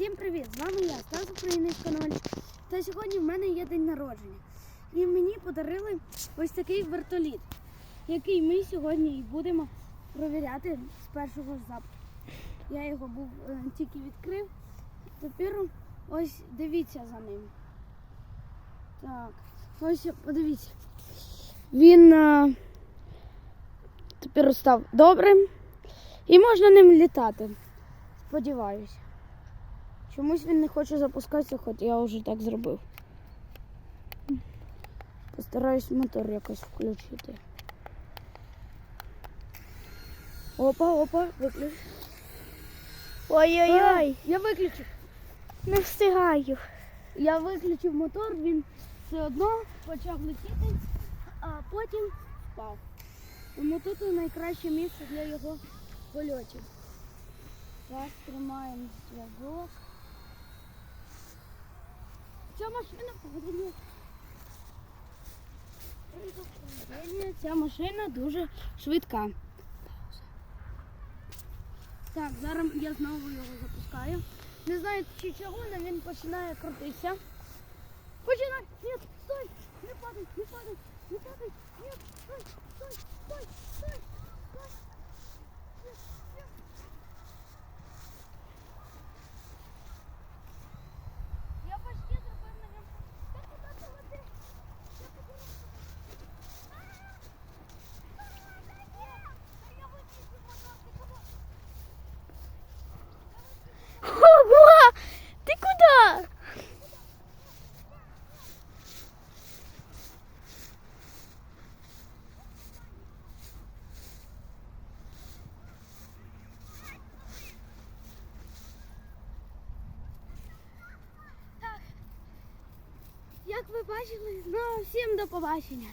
Всім привіт! З вами я, Стас Українець Канальчик. Та сьогодні в мене є день народження. І мені подарили ось такий вертоліт, який ми сьогодні і будемо провіряти з першого ж запуску. Я його був е, тільки відкрив. Тепер ось дивіться за ним. Так, ось подивіться. Він е, тепер став добрим і можна ним літати. Сподіваюся. Чомусь він не хоче запускатися, хоч я вже так зробив. Постараюсь мотор якось включити. Опа, опа, виключ. Ой-ой-ой, Я виключив. не встигаю. Я виключив мотор, він все одно почав летіти, а потім впав. Тому тут найкраще місце для його польотів. Зараз тримаємо зв'язок. Ця машина поводить. Ця машина дуже швидка. Так, зараз я знову його запускаю. Не знаю чи чого, але він починає крутитися. Починай! Ні, стой! Не падай, не падай, не падай! Ні, стой, стой, стой, стой, стой! Ні, ні. Я почти зробив на ньому. Та куди ти летиш? Я подумав. А! А, та ні! Та я виключив мотор, ти куди? Ого! Ти куди? Як ви бачили, ну всім до побачення.